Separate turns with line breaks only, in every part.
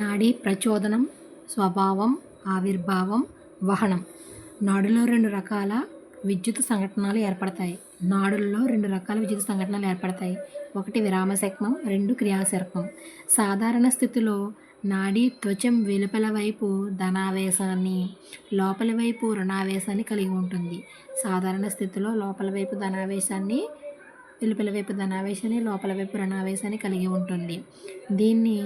నాడీ ప్రచోదనం స్వభావం ఆవిర్భావం వహనం. నాడులో రెండు రకాల విద్యుత్ సంఘటనలు ఏర్పడతాయి. నాడుల్లో రెండు రకాల విద్యుత్ సంఘటనలు ఏర్పడతాయి. ఒకటి విరామ శక్మం రెండు క్రియాశర్కం సాధారణ స్థితిలో నాడీ త్వచం వెలుపల వైపు ధనావేశాన్ని లోపలి వైపు రుణావేశాన్ని కలిగి ఉంటుంది. సాధారణ స్థితిలో లోపల వైపు ధనావేశాన్ని వెలుపల వైపు ధనావేశాన్ని లోపల వైపు రణావేశాన్ని కలిగి ఉంటుంది. దీన్ని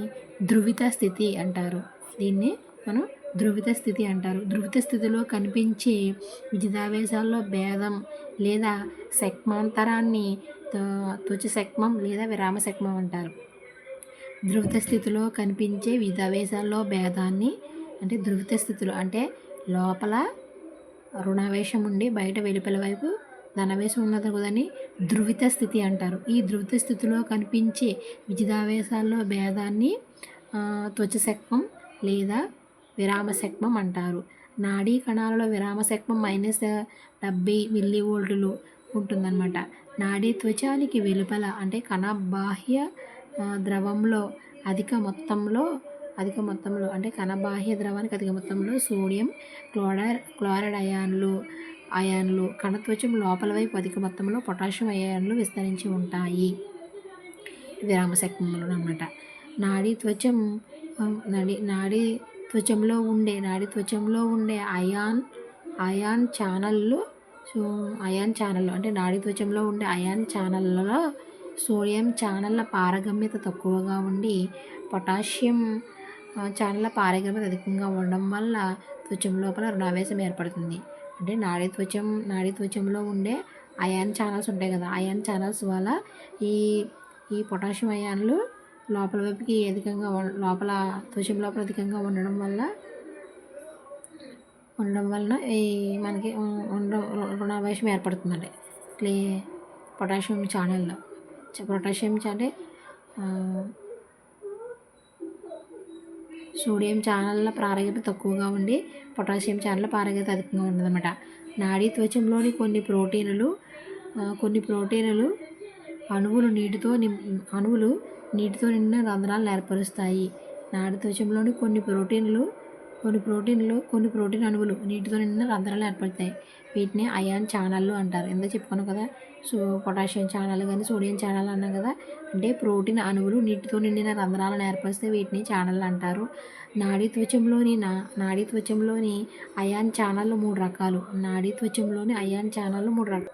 ధృవిత స్థితి అంటారు. దీన్ని మనం ధృవిత స్థితి అంటారు. ధృవిత స్థితిలో కనిపించే విజితావేశాల్లో భేదం లేదా శక్మాంతరాన్ని తుచి శక్మం లేదా విరామ శక్మం అంటారు. ధృవిత స్థితిలో కనిపించే విధావేశాల్లో భేదాన్ని అంటే ధృవిత స్థితిలో అంటే లోపల రుణావేశం ఉండి బయట వెలుపల వైపు ధనవేశం ఉన్నది కదని ధృవిత స్థితి అంటారు. ఈ ధృవిత స్థితిలో కనిపించే విజిదావేశాల్లో భేదాన్ని త్వచశక్మం లేదా విరామశక్మం అంటారు. నాడీ కణాలలో విరామశక్మం మైనస్ డెబ్బై మిల్లీ వోల్టులు ఉంటుందన్నమాట. నాడీ త్వచానికి వెలుపల అంటే కణ బాహ్య ద్రవంలో అధిక మొత్తంలో అధిక మొత్తంలో అంటే కణ బాహ్య ద్రవానికి అధిక మొత్తంలో సోడియం క్లోరైడ్ క్లోరైడ్ అయాన్లు అయాన్లు కణత్వచం లోపల వైపు అధిక మొత్తంలో పొటాషియం అయాన్లు విస్తరించి ఉంటాయి. విరామశక్తులు అనమాట నాడీ త్వచం నాడీ నాడీ త్వచంలో ఉండే నాడీ త్వచంలో ఉండే అయాన్ అయాన్ ఛానళ్ళు అయాన్ ఛానల్ అంటే నాడీ త్వచంలో ఉండే అయాన్ ఛానళ్ళలో సోడియం ఛానళ్ళ పారగమ్యత తక్కువగా ఉండి పొటాషియం ఛానళ్ళ పారగమ్యత అధికంగా ఉండడం వల్ల త్వచం లోపల రుణావేశం ఏర్పడుతుంది. అంటే నాడీ త్వచం నాడీ త్వచంలో ఉండే అయాన్ ఛానల్స్ ఉంటాయి కదా అయాన్ ఛానల్స్ వల్ల ఈ ఈ పొటాషియం అయాన్లు లోపల వైపుకి అధికంగా లోపల త్వచం లోపల అధికంగా ఉండడం వల్ల ఉండడం వలన ఈ మనకి రుణావేశం ఏర్పడుతుందండి. క్లే పొటాషియం ఛానల్లో పొటాషియం అంటే సోడియం ఛానళ్ళ ప్రారగ్యత తక్కువగా ఉండి పొటాషియం ఛానళ్ళ పారగత అధికంగా ఉంటుందన్నమాట నాడీ త్వచంలోని కొన్ని ప్రోటీనులు కొన్ని ప్రోటీనులు అణువులు నీటితో నిం అణువులు నీటితో నిండిన రంధ్రాలను ఏర్పరుస్తాయి. నాడీ త్వచంలోని కొన్ని ప్రోటీన్లు కొన్ని ప్రోటీన్లు కొన్ని ప్రోటీన్ అణువులు నీటితో నిండిన రంధ్రాలు ఏర్పడతాయి. వీటిని అయాన్ ఛానళ్ళు అంటారు. ఎందుకు చెప్పుకున్నాం కదా సో పొటాషియం ఛానల్ కానీ సోడియం ఛానల్ అన్నాం కదా అంటే ప్రోటీన్ అణువులు నీటితో నిండిన రంధ్రాలను ఏర్పరిస్తే వీటిని ఛానల్ అంటారు. నాడీ త్వచంలోని నా నాడీ త్వచంలోని అయాన్ ఛానళ్ళు మూడు రకాలు. నాడీ త్వచంలోని అయాన్ ఛానళ్ళు మూడు రకాలు.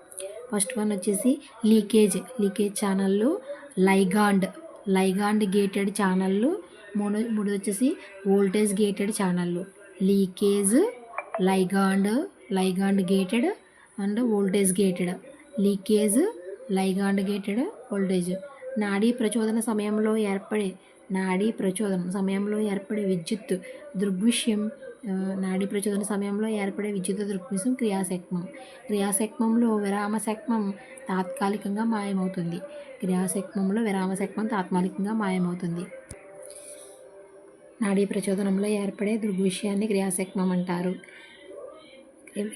ఫస్ట్ వన్ వచ్చేసి లీకేజ్. లీకేజ్ ఛానళ్ళు లైగాండ్. లైగాండ్ గేటెడ్ ఛానళ్ళు మూడు మూడు వచ్చేసి వోల్టేజ్ గేటెడ్ ఛానళ్ళు leakage ligand ligand gated and voltage gated. Leakage ligand gated voltage. నాడీ ప్రచోదన సమయంలో ఏర్పడే నాడీ ప్రచోదనం సమయంలో ఏర్పడే విద్యుత్ దృగ్విషయం నాడీ ప్రచోదన సమయంలో ఏర్పడే విద్యుత్ దృగ్విషయం క్రియాశక్మం. క్రియాశక్మంలో విరామశక్మం తాత్కాలికంగా మాయమవుతుంది. క్రియాశక్మంలో విరామశక్మం తాత్కాలికంగా మాయమవుతుంది. నాడీ ప్రచోదనంలో ఏర్పడే దృగ్విషయాన్ని క్రియాశక్మం అంటారు.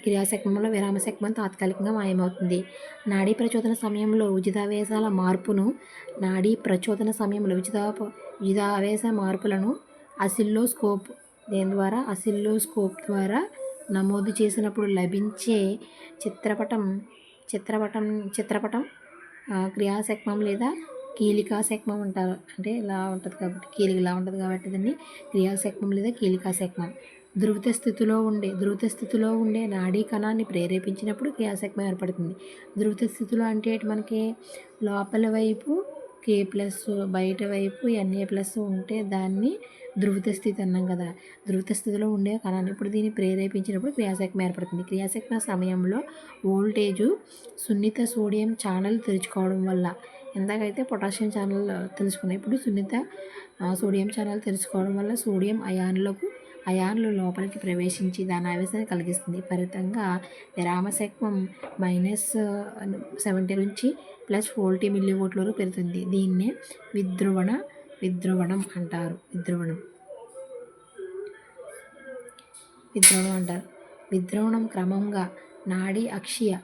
క్రియాశక్మంలో విరామశక్మం తాత్కాలికంగా మాయమవుతుంది. నాడీ ప్రచోదన సమయంలో ఉచితావేశాల మార్పును నాడీ ప్రచోదన సమయంలో ఉచిత ఉచితావేశ మార్పులను అసిల్లోస్కోప్ దేని ద్వారా అసిల్లోస్కోప్ ద్వారా నమోదు చేసినప్పుడు లభించే చిత్రపటం చిత్రపటం చిత్రపటం క్రియాశక్మం లేదా కీలికా శక్మం అంటారు. అంటే ఇలా ఉంటుంది కాబట్టి కీలిక ఇలా ఉంటుంది కాబట్టి దాన్ని క్రియాశక్మం లేదా కీలికా శక్మం ధృవిత స్థితిలో ఉండే ధృవిత స్థితిలో ఉండే నాడీ కణాన్ని ప్రేరేపించినప్పుడు క్రియాశక్మం ఏర్పడుతుంది. ధృవిత స్థితిలో అంటే మనకి లోపల వైపు కే ప్లస్ బయట వైపు ఎన్ఏ ప్లస్ ఉంటే దాన్ని ధృవిత స్థితి అన్నాం కదా. ధృవిత స్థితిలో ఉండే కణాన్ని ఇప్పుడు దీన్ని ప్రేరేపించినప్పుడు క్రియాశక్మ ఏర్పడుతుంది. క్రియాశక్మ సమయంలో వోల్టేజు సున్నిత సోడియం ఛానల్ తెరుచుకోవడం వల్ల ఇందాకైతే పొటాషియం ఛానల్ తెలుసుకున్నాయి ఇప్పుడు సున్నిత సోడియం ఛానల్ తెలుసుకోవడం వల్ల సోడియం అయాన్లకు అయాన్లు లోపలికి ప్రవేశించి దాని ఆవేశాన్ని కలిగిస్తుంది. ఫలితంగా విరామశక్వం మైనస్ సెవెంటీ నుంచి ప్లస్ ఫోర్టీ మిల్లీ ఓట్ల వరకు పెరుగుతుంది. దీన్నే విద్రువణ విద్రువణం అంటారు. విద్రువణం. విద్రవణం అంటారు. విద్రవణం క్రమంగా నాడీ అక్షీయ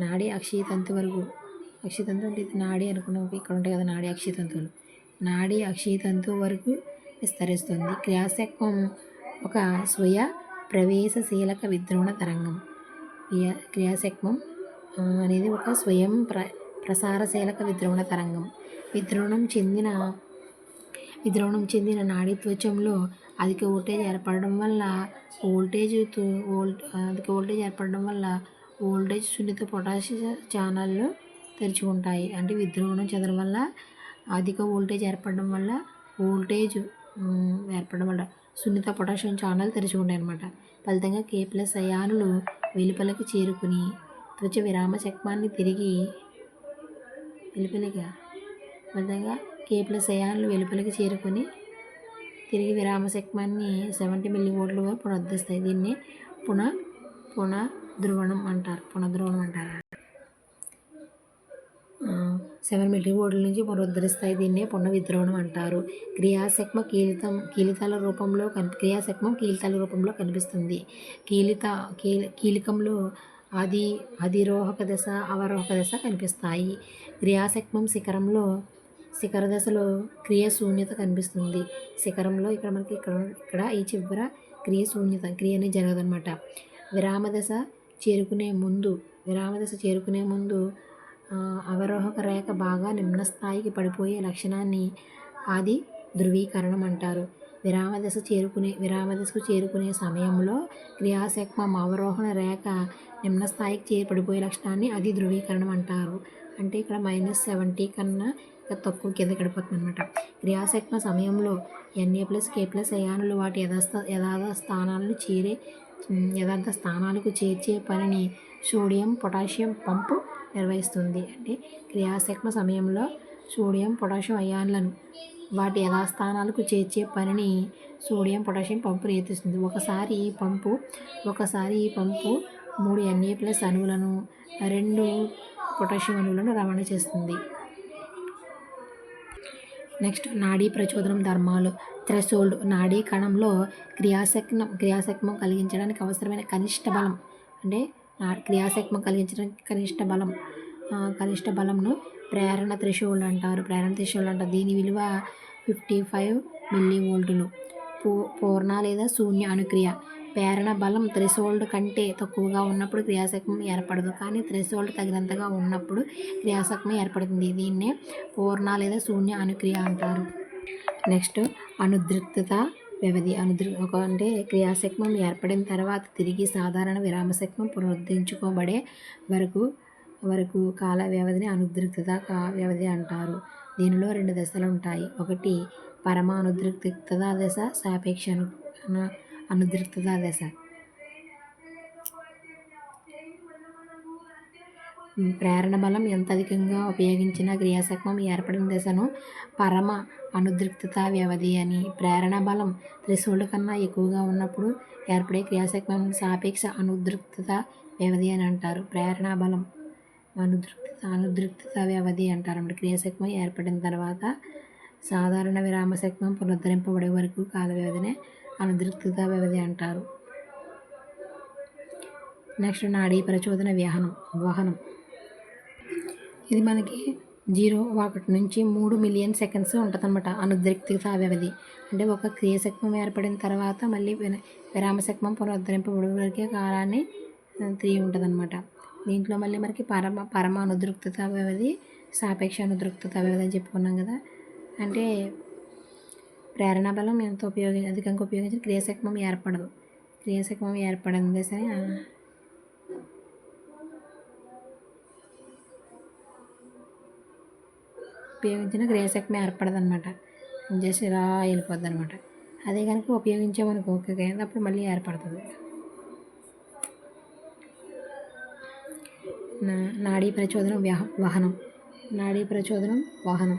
నాడీ అక్షీయ తంతు వరకు అక్షితంతు అంటే నాడీ అనుకున్నాం. ఇక్కడ ఉంటాయి కదా నాడీ అక్షితంతువులు. నాడీ అక్షితంతు వరకు విస్తరిస్తుంది. క్రియాశక్వం ఒక స్వయ ప్రవేశశీలక విద్రోణ తరంగం. క్రియా క్రియాశక్వం అనేది ఒక స్వయం ప్ర ప్రసారశీలక విద్రోణ తరంగం. విద్రోణం చెందిన విద్రోణం చెందిన నాడీ త్వచంలో అధిక ఓల్టేజ్ ఏర్పడడం వల్ల ఓల్టేజ్ ఓల్ట్ వోల్ట్ అధిక ఓల్టేజ్ ఏర్పడడం వల్ల ఓల్టేజ్ సున్నిత పొటాషియం తెరిచి ఉంటాయి. అంటే విద్రోహణం చదవడం వల్ల అధిక వోల్టేజ్ ఏర్పడడం వల్ల వోల్టేజ్ ఏర్పడడం వల్ల సున్నిత పొటాషియం ఛానల్ తెరుచుకుంటాయి అన్నమాట. ఫలితంగా కే ప్లస్ అయానులు వెలుపలకి చేరుకుని త్వచ విరామ చక్మాన్ని తిరిగి వెలుపలిగా ఫలితంగా కే ప్లస్ అయాన్లు వెలుపలికి చేరుకొని తిరిగి విరామ చక్మాన్ని సెవెంటీ మిల్లీ ఓట్లుగా పునరుద్ధరిస్తాయి. దీన్ని పునః పునధృవణం అంటారు. పునఃధ్రువణం అంటారు. సెవెన్ మిల్లీ ఓడల నుంచి పునరుద్ధరిస్తాయి. దీన్నే పునఃవిద్రోహణం అంటారు. క్రియాశక్మ కీలితం కీలితాల రూపంలో కని క్రియాశక్మం కీలితాల రూపంలో కనిపిస్తుంది. కీలిత కీల కీలికంలో ఆది అధిరోహక దశ అవరోహక దశ కనిపిస్తాయి. క్రియాశక్మం శిఖరంలో శిఖర దశలో క్రియశూన్యత కనిపిస్తుంది. శిఖరంలో ఇక్కడ మనకి ఇక్కడ ఇక్కడ ఈ చివర క్రియశూన్యత క్రియ అనేది జరగదన్నమాట. విరామ దశ చేరుకునే ముందు విరామ దశ చేరుకునే ముందు అవరోహక రేఖ బాగా నిమ్న స్థాయికి పడిపోయే లక్షణాన్ని ఆది ధృవీకరణం అంటారు. విరామ దశ చేరుకునే విరామ దశకు చేరుకునే సమయంలో క్రియాశక్మం అవరోహణ రేఖ నిమ్న స్థాయికి చేరి పడిపోయే లక్షణాన్ని అది ధృవీకరణం అంటారు. అంటే ఇక్కడ మైనస్ సెవెంటీ కన్నా ఇంకా తక్కువ కింద గడిపోతుంది అనమాట క్రియాశక్మ సమయంలో ఎన్ఏ ప్లస్ కే ప్లస్ అయానులు వాటి యథాస్థ యథార్థ స్థానాలను చేరే యథార్థ స్థానాలకు చేర్చే పనిని సోడియం పొటాషియం పంపు నిర్వహిస్తుంది. అంటే క్రియాశక్మ సమయంలో సోడియం పొటాషియం అయాన్లను వాటి యథాస్థానాలకు చేర్చే పనిని సోడియం పొటాషియం పంపు నిర్వహిస్తుంది ఒకసారి ఈ పంపు ఒకసారి ఈ పంపు మూడు ఎన్ఏ ప్లస్ అణువులను రెండు పొటాషియం అణువులను రవాణా చేస్తుంది. నెక్స్ట్ నాడీ ప్రచోదనం ధర్మాలు. థ్రెషోల్డ్ నాడీ కణంలో క్రియాశక్నం క్రియాశక్మం కలిగించడానికి అవసరమైన కనిష్ట బలం అంటే క్రియాశక్మం కలిగించడానికి కనిష్ట బలం కనిష్ట బలంను ప్రేరణ థ్రెషోల్డ్ అంటారు. ప్రేరణ థ్రెషోల్డ్ అంటారు దీని విలువ ఫిఫ్టీ ఫైవ్ మిల్లీ వోల్టులు పూ పూర్ణ లేదా శూన్య అనుక్రియ. ప్రేరణ బలం థ్రెషోల్డ్ కంటే తక్కువగా ఉన్నప్పుడు క్రియాశక్మం ఏర్పడదు. కానీ థ్రెషోల్డ్ తగినంతగా ఉన్నప్పుడు క్రియాశక్మం ఏర్పడుతుంది. దీన్నే పూర్ణ లేదా శూన్య అనుక్రియ అంటారు. నెక్స్ట్ అనుద్రిక్తత వ్యవధి అనుదృ ఒక అంటే క్రియాశక్మం ఏర్పడిన తర్వాత తిరిగి సాధారణ విరామశక్మం పునరుద్ధరించుకోబడే వరకు వరకు కాల వ్యవధిని అనుద్రిక్తత వ్యవధి అంటారు. దీనిలో రెండు దశలు ఉంటాయి. ఒకటి పరమ అనుద్రిక్తత దశ సాపేక్ష అను అను- అనుద్రిక్తత దశ. ప్రేరణ బలం ఎంత అధికంగా ఉపయోగించిన క్రియాశకం ఏర్పడిన దశను పరమ అనుద్రిక్తత వ్యవధి అని. ప్రేరణ బలం త్రిశూళ్ళు కన్నా ఎక్కువగా ఉన్నప్పుడు ఏర్పడే క్రియాశకం సాపేక్ష అనుద్రిక్తత వ్యవధి అని అంటారు. ప్రేరణ బలం అనుద్రిక్తత అనుద్రిక్తత వ్యవధి అంటారు అన్నమాట క్రియాశకం ఏర్పడిన తర్వాత సాధారణ విరామశక్మం పునరుద్ధరింపబడే వరకు కాల వ్యవధినే అనుద్రిక్తత వ్యవధి అంటారు. నెక్స్ట్ నాడీ ప్రచోదన వ్యాహనం వాహనం. ఇది మనకి జీరో ఒకటి నుంచి మూడు మిలియన్ సెకండ్స్ ఉంటుందన్నమాట అనుద్రిక్తత వ్యవధి అంటే ఒక క్రియశక్మం ఏర్పడిన తర్వాత మళ్ళీ విన విరామశక్మం పునరుద్ధరింపబడే వరకే కాలాన్ని త్రీ ఉంటుందన్నమాట. దీంట్లో మళ్ళీ మనకి పరమ పరమ అనుద్రిక్తత వ్యవధి సాపేక్ష అనుద్రిక్తత వ్యవధి అని చెప్పుకున్నాం కదా. అంటే ప్రేరణ బలం ఎంత ఉపయోగ అధికంగా ఉపయోగించిన క్రియాశక్మం ఏర్పడదు. క్రియాశక్మం ఏర్పడింది సరే ఉపయోగించిన క్రియాశక్తి ఏర్పడదు అనమాట జస్ట్ ఇలా వెళ్ళిపోద్ది అనమాట అదే కనుక ఉపయోగించామనుకో ఓకే అప్పుడు మళ్ళీ ఏర్పడుతుంది. నా నాడీ ప్రచోదనం వ్యాహ వాహనం. నాడీ ప్రచోదనం వాహనం.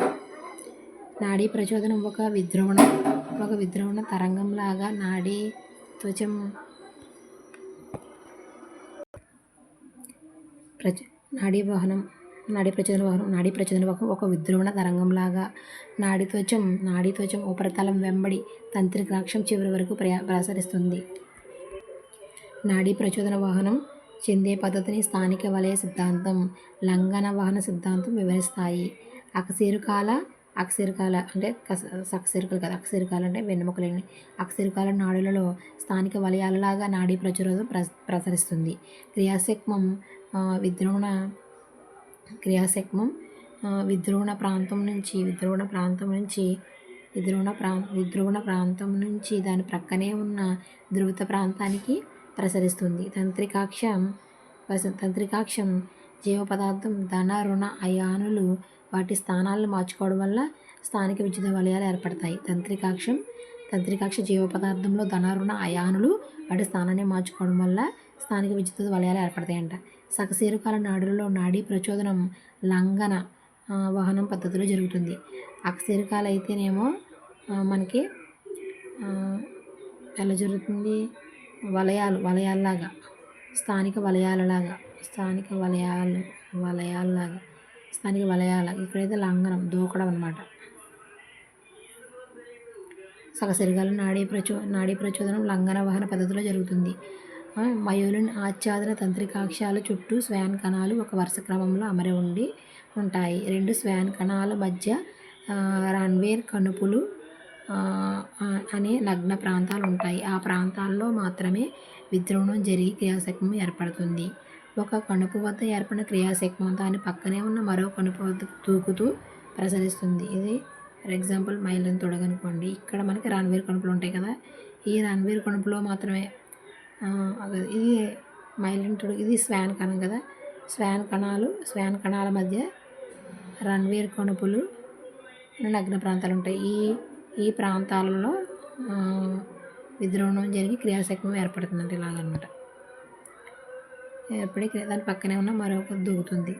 నాడీ ప్రచోదనం ఒక విద్రోహణం. ఒక విద్రోహణ తరంగంలాగా నాడీ త్వచం ప్రచ నాడీ వాహనం. నాడీ ప్రచోదన వాహనం నాడీ ప్రచోదన వాహనం ఒక విద్రోహణ తరంగంలాగా నాడీత్వచం నాడీత్వచం ఉపరితలం వెంబడి తంత్రికాక్షం చివరి వరకు ప్రయా ప్రసరిస్తుంది నాడీ ప్రచోదన వాహనం చెందే పద్ధతిని స్థానిక వలయ సిద్ధాంతం లంఘన వాహన సిద్ధాంతం వివరిస్తాయి. అకశీరుకాల అక్షరికాల అంటే కస కదా అక్షరికాలు అంటే వెన్నెముకలేని. అక్షరికాల నాడులలో స్థానిక వలయాలలాగా నాడీ ప్రచురోధం ప్ర ప్రసరిస్తుంది. క్రియాశక్మం విద్రోహణ విద్రోణ క్రియాశక్మం విద్రోణ ప్రాంతం నుంచి విద్రోణ ప్రాంతం నుంచి విద్రోణ ప్రా విద్రోణ ప్రాంతం నుంచి దాని ప్రక్కనే ఉన్న ధృవిత ప్రాంతానికి ప్రసరిస్తుంది. తంత్రికాక్షం తంత్రికాక్షం జీవ పదార్థం ధన రుణ అయానులు వాటి స్థానాలను మార్చుకోవడం వల్ల స్థానిక విద్యుత్ వలయాలు ఏర్పడతాయి. తంత్రికాక్షం తంత్రికాక్ష జీవ పదార్థంలో ధన రుణ అయానులు వాటి స్థానాన్ని మార్చుకోవడం వల్ల స్థానిక విద్యుత్ వలయాలు ఏర్పడతాయంట. సకశీరుకాల నాడులలో నాడీ ప్రచోదనం లంఘన వాహనం వహనం పద్ధతిలో జరుగుతుంది. అక్షరికాలు అయితేనేమో మనకి ఎలా జరుగుతుంది? వలయాలు వలయాల్లాగా స్థానిక వలయాలలాగా స్థానిక వలయాలు వలయాల్లాగా స్థానిక వలయాల ఇక్కడైతే లంఘనం దూకడం అనమాట సగసరిగాల నాడీ ప్రచో నాడీ ప్రచోదనం లంఘన వహన పద్ధతిలో జరుగుతుంది. మయోలిన్ ఆచ్ఛాదన తంత్రికాక్షాల చుట్టూ శ్వాన్ కణాలు ఒక వరుస క్రమంలో అమరి ఉండి ఉంటాయి. రెండు శ్వాన్ కణాల మధ్య రన్వేర్ కణుపులు అనే నగ్న ప్రాంతాలు ఉంటాయి. ఆ ప్రాంతాల్లో మాత్రమే విద్రోహణం జరిగి క్రియాశక్మం ఏర్పడుతుంది. ఒక కణుపు వద్ద ఏర్పడిన క్రియాశక్మం దాని పక్కనే ఉన్న మరో కణుపు వద్ద దూకుతూ ప్రసరిస్తుంది. ఇది ఫర్ ఎగ్జాంపుల్ మైలను తొడగనుకోండి. ఇక్కడ మనకి రణవీర్ కణుపులు ఉంటాయి కదా. ఈ రణవీర్ కణుపులో మాత్రమే ఇది మైలింటుడు ఇది శ్వాన్ కణం కదా? శ్వాన్ కణాలు శ్వాన కణాల మధ్య రణవీర్ కణుపులు నగ్న ప్రాంతాలు ఉంటాయి. ఈ ఈ ప్రాంతాలలో విద్రోహం జరిగి క్రియాశక్తం ఏర్పడుతుందండి ఇలాగనమాట. ఏర్పడి దాని పక్కనే ఉన్న మరొక దూకుతుంది.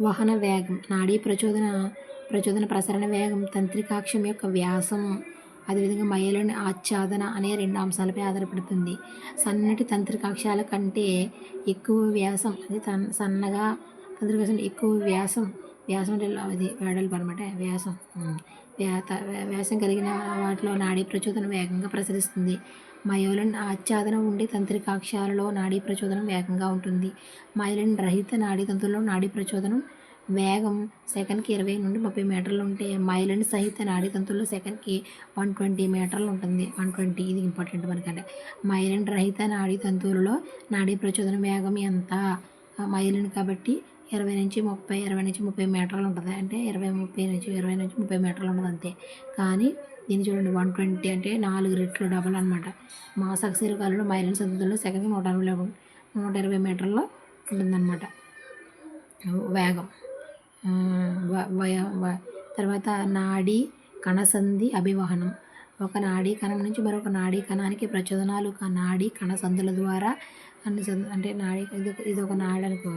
వాహన వేగం నాడీ ప్రచోదన ప్రచోదన ప్రసరణ వేగం తంత్రికాక్షం యొక్క వ్యాసం అదేవిధంగా మయలని ఆచ్ఛాదన అనే రెండు అంశాలపై ఆధారపడుతుంది. సన్నటి తంత్రికాక్షాల కంటే ఎక్కువ వ్యాసం అది తన్ సన్నగా తంత్రికాక్షం ఎక్కువ వ్యాసం వ్యాసం అది వెడల్పు అనమాట వ్యాసం. వ్యాసం కలిగిన వాటిలో నాడీ ప్రచోదనం వేగంగా ప్రసరిస్తుంది. మయోలన్ ఆచ్ఛాదన ఉండే తంత్రికాక్షాలలో నాడీ ప్రచోదనం వేగంగా ఉంటుంది. మయోలన్ రహిత నాడీ తంతుల్లో నాడీ ప్రచోదనం వేగం సెకండ్కి ఇరవై నుండి ముప్పై మీటర్లు ఉంటే మైలిన్ సహిత నాడీ సెకండ్కి వన్ ట్వంటీ మీటర్లు ఉంటుంది. వన్ ట్వంటీ ఇది ఇంపార్టెంట్ మనకంటే. మైలన్ రహిత నాడీ తంతువులలో నాడీ ప్రచోదన వేగం ఎంత? ఆ మైలిన్ కాబట్టి ఇరవై నుంచి ముప్పై ఇరవై నుంచి ముప్పై మీటర్లు ఉంటుంది. అంటే ఇరవై ముప్పై నుంచి ఇరవై నుంచి ముప్పై మీటర్లు ఉంటుంది అంతే. కానీ దీన్ని చూడండి వన్ ట్వంటీ అంటే నాలుగు రెట్లు డబల్ అనమాట మా సక్సీరకాలలో కాలంలో మైలిన్ సెకండ్కి నూట అరవై నూట ఇరవై మీటర్లో ఉంటుందన్నమాట. వేగం. తర్వాత నాడీ కణసంధి అభివహనం. ఒక నాడీ కణం నుంచి మరొక నాడీ కణానికి ప్రచోదనాలు. ఒక నాడీ కణసంధుల ద్వారా అన్ని సంధ- అంటే నాడీ ఇది ఒక- ఇది ఒక నాడి అనుకో.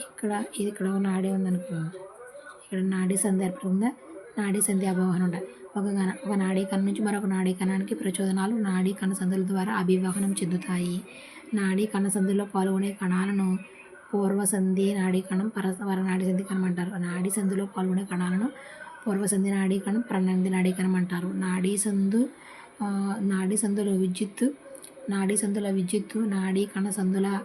ఇక్కడ ఇది ఇక్కడ ఒక నాడీ ఉందనుకో. ఇక్కడ నాడీ సంధి ఏర్పడుతుందా నాడీ సంధి అభివహనం ఉంటుంది ఒక కణ ఒక నాడీ కణం నుంచి మరొక నాడీ కణానికి ప్రచోదనాలు నాడీ కణసంధుల ద్వారా అభివహనం చెందుతాయి. నాడీ కణసంధుల్లో పాల్గొనే కణాలను పూర్వసంధి నాడీ కణం పరస్పర నాడీ సంధి కణం అంటారు. నాడీ సంధిలో పాల్గొనే కణాలను పూర్వసంధి నాడీ కణం ప్రణంది నాడీ కణం అంటారు. నాడీ సందు నాడీ సంధులు విద్యుత్తు నాడీ సందుల విద్యుత్తు నాడీ కణ సందుల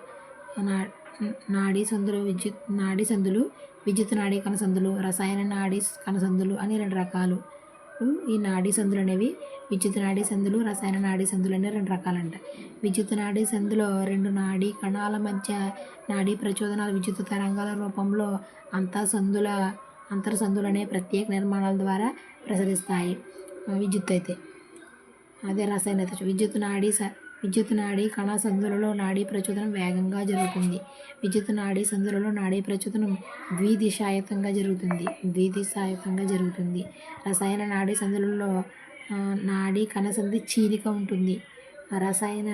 నా- నాడీ సంధులు విద్యుత్ నాడీ సందులు విద్యుత్ నాడీ కణ సందులు రసాయన నాడీ కణ సందులు అని రెండు రకాలు. ఈ నాడీ సందులు అనేవి విద్యుత్ నాడీ సంధులు రసాయన నాడీ సంధులు అనే రెండు రకాలంట. విద్యుత్ నాడీ సంధులు రెండు నాడీ కణాల మధ్య నాడీ ప్రచోదనాలు విద్యుత్ తరంగాల రూపంలో అంతా సందుల అంతర్సందులు అనే ప్రత్యేక నిర్మాణాల ద్వారా ప్రసరిస్తాయి. విద్యుత్ అయితే. అదే రసాయన విద్యుత్ నాడీ స విద్యుత్ నాడీ కణ సందులలో నాడీ ప్రచోదనం వేగంగా జరుగుతుంది. విద్యుత్ నాడీ సందులలో నాడీ ప్రచోదనం ద్విదిశాయుతంగా జరుగుతుంది. ద్విదిశాయుతంగా జరుగుతుంది. రసాయన నాడీ సందులలో నాడీ కణసంధి చీలిక ఉంటుంది. రసాయన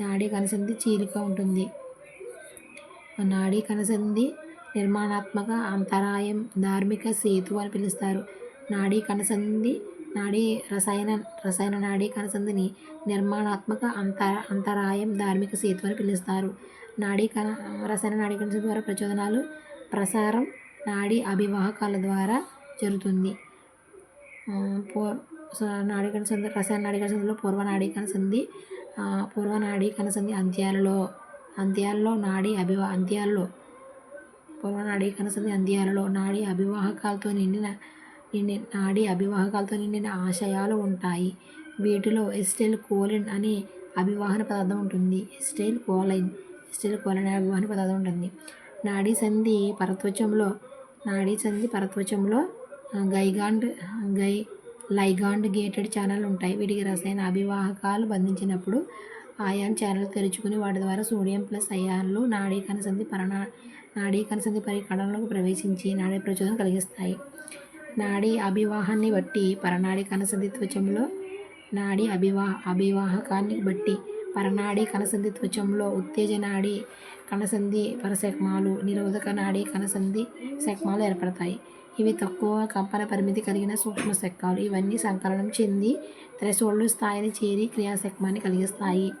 నాడీ కణసంధి చీలిక ఉంటుంది. నాడీ కణసంధి నిర్మాణాత్మక అంతరాయం ధార్మిక సేతు అని పిలుస్తారు. నాడీ కణసంధి నాడీ రసాయన రసాయన నాడీ కణసంధిని నిర్మాణాత్మక అంతర అంతరాయం ధార్మిక సేతు అని పిలుస్తారు. నాడీ కణ రసాయన నాడీ కణసంధి ద్వారా ప్రచోదనాలు ప్రసారం నాడీ అభివాహకాల ద్వారా జరుగుతుంది. పూర్ నాడీ కణసంధి రసాయన నాడీ కణసంధిలో పూర్వ నాడీ కణసంధి ఆ, పూర్వ నాడీ కణసంధి అంత్యాలలో అంత్యాలలో నాడీ అభివా అంత్యాలలో పూర్వ నాడీ అంత్యాలలో నాడీ అభివాహకాలతో నిండిన నిండి నాడీ అభివాహకాలతో నిండిన ఆశయాలు ఉంటాయి. వీటిలో ఎస్టైల్ కోలిన్ అనే అభివాహన పదార్థం ఉంటుంది. ఎస్టైల్ కోలైన్ ఎస్టైల్ కోలైన్ అనే అభివాహన పదార్థం ఉంటుంది. నాడీ సంధి పరత్వచంలో నాడీ సంధి పరత్వచంలో గైగాండ్ గై లైగాండ్ గేటెడ్ ఛానల్ ఉంటాయి. వీటికి రసాయన అభివాహకాలు బంధించినప్పుడు ఆయాన్ ఛానల్ తెరుచుకుని వాటి ద్వారా సోడియం ప్లస్ అయాన్లు నాడీ కణసంధి పరణా నాడీ కణసంధి పరికరణలకు ప్రవేశించి నాడీ ప్రచోదనం కలిగిస్తాయి. నాడీ అభివాహాన్ని బట్టి పరనాడీ కనసంధి త్వచంలో నాడీ అభివాహ అభివాహకాన్ని బట్టి పరనాడీ కణసంధి త్వచంలో ఉత్తేజనాడి కణసంధి పరశకమాలు నిరోధక నాడీ కణసంధి శక్మాలు ఏర్పడతాయి. ఇవి తక్కువ కంపన పరిమితి కలిగిన సూక్ష్మ శకాలు ఇవన్నీ సంకలనం చెంది థ్రెషోల్డ్ స్థాయిని చేరి క్రియాశక్మాన్ని కలిగిస్తాయి.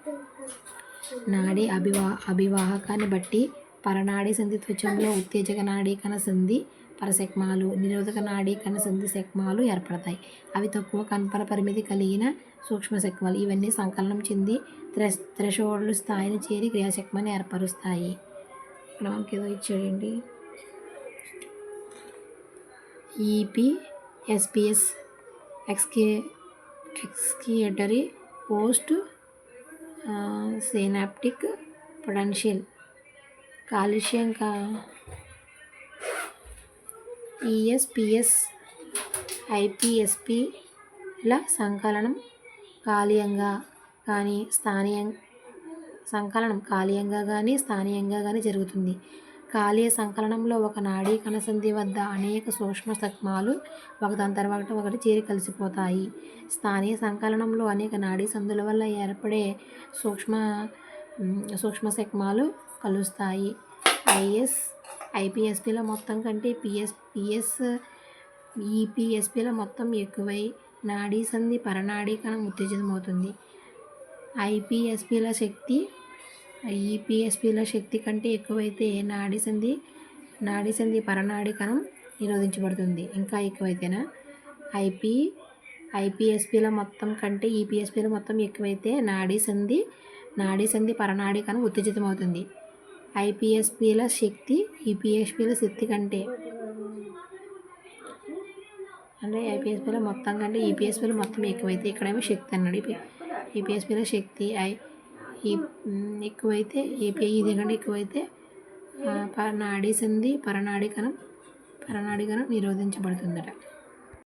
నాడీ అభివా అభివాహకాన్ని బట్టి పరనాడీ సంధి త్వచంలో ఉత్తేజక నాడీ కణ సంధి పరశక్మాలు నిరోధక నాడీ కణ సంధి శక్మాలు ఏర్పడతాయి. అవి తక్కువ కంపన పరిమితి కలిగిన సూక్ష్మ శక్మాలు ఇవన్నీ సంకలనం చెంది త్రె త్రెషోళ్ళు స్థాయిని చేరి క్రియాశక్మాన్ని ఏర్పరుస్తాయి. ఇక్కడ మనకి ఏదో ఇచ్చాడండి. ఈపీఎస్పిఎస్ ఎక్స్కే ఎక్స్కియేటరీ పోస్ట్ సినాప్టిక్ పొటెన్షియల్ కాలుష్యం కా ఈఎస్పిఎస్ ఐపిఎస్పిల సంకలనం కాలీయంగా కానీ స్థానీయ సంకలనం కాలీయంగా కానీ స్థానీయంగా కానీ జరుగుతుంది. కాలీయ సంకలనంలో ఒక నాడీ కణసంధి వద్ద అనేక సూక్ష్మ సక్మాలు ఒకదాని తర్వాత ఒకటి చేరి కలిసిపోతాయి. స్థానీయ సంకలనంలో అనేక నాడీ సందుల వల్ల ఏర్పడే సూక్ష్మ సూక్ష్మ సక్మాలు కలుస్తాయి. ఐఎస్ ఐపిఎస్పిల మొత్తం కంటే పిఎస్ పిఎస్ ఈపిఎస్పిల మొత్తం ఎక్కువై నాడీ సంధి పరనాడీ కణం ఉత్తేజితమవుతుంది. ఐపిఎస్పిల శక్తి ఈపిఎస్పిల శక్తి కంటే ఎక్కువైతే నాడీ సంధి నాడీ సంధి పరనాడీ కణం నిరోధించబడుతుంది. ఇంకా ఎక్కువైతేనా? ఐపీ ఐపీఎస్పీల మొత్తం కంటే ఈపీఎస్పీల మొత్తం ఎక్కువైతే నాడీ సంధి నాడీ సంధి పరనాడీ కణం ఉత్తేజితమవుతుంది. ఐపీఎస్పీల శక్తి ఈపీఎస్పీల శక్తి కంటే అంటే ఐపీఎస్పీల మొత్తం కంటే ఈపీఎస్పీల మొత్తం ఎక్కువైతే ఇక్కడేమో శక్తి అన్నాడు. ఈపీఎస్పీల శక్తి ఐ ఎక్కువైతే ఏపీ ఇది కంటే ఎక్కువైతే నాడీ సంధి పరనాడీ కణం పరనాడీ కణం నిరోధించబడుతుందట.